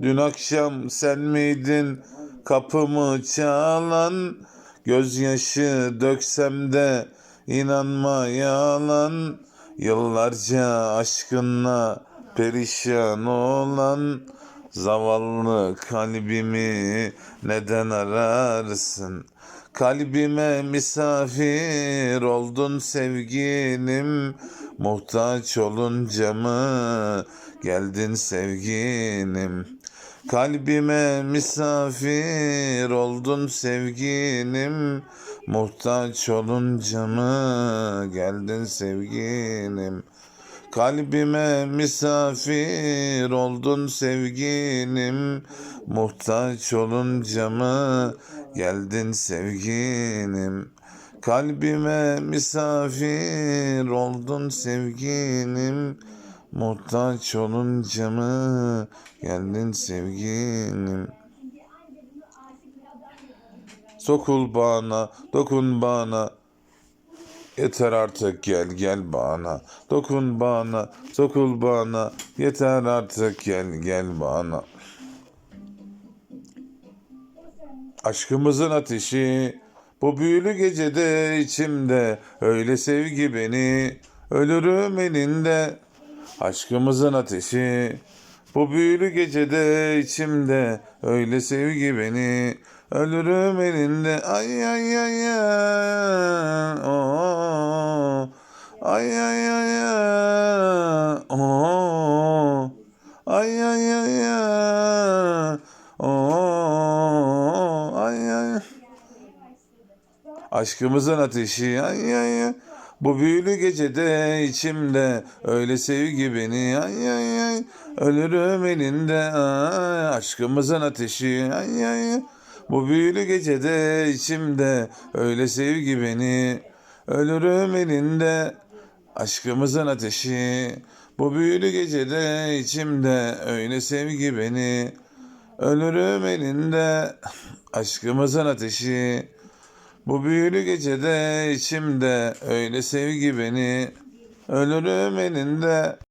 Dün akşam sen miydin kapımı çalan? Gözyaşı döksem de inanma yalan. Yıllarca aşkınla perişan olan zavallı kalbimi neden ararsın? Kalbime misafir oldun sevgilim Muhtaç olunca mı geldin sevgilim Kalbime misafir oldun sevgilim. Muhtaç olunca mı geldin sevgilim? Kalbime misafir oldun sevgilim. Muhtaç olunca mı geldin sevgilim? Kalbime misafir oldun sevgilim Muhtaç olunca mı geldin sevgilim? Sokul bana, dokun bana. Yeter artık gel gel bana. Dokun bana, sokul bana. Yeter artık gel gel bana. Aşkımızın ateşi bu büyülü gecede içimde. Öyle sevgi beni ölürüm elinde Aşkımızın ateşi. Bu büyülü gecede içimde öyle sevgi beni. Ölürüm elinde. Ay ay ay ay. Oh, ay ay ay ay. Oh, ay ay ay ay. Oh, ay ay. Aşkımızın ateşi. Ay ay ay. Bu büyülü gecede içimde öyle sevgi beni ay ay ay. Ölürüm elinde ay. Aşkımızın ateşi ay ay. Bu büyülü gecede içimde öyle sevgi beni ölürüm elinde. Aşkımızın ateşi bu büyülü gecede içimde öyle sevgi beni ölürüm elinde. Aşkımızın ateşi bu büyülü gecede içimde öyle sevgi beni ölürüm elinde.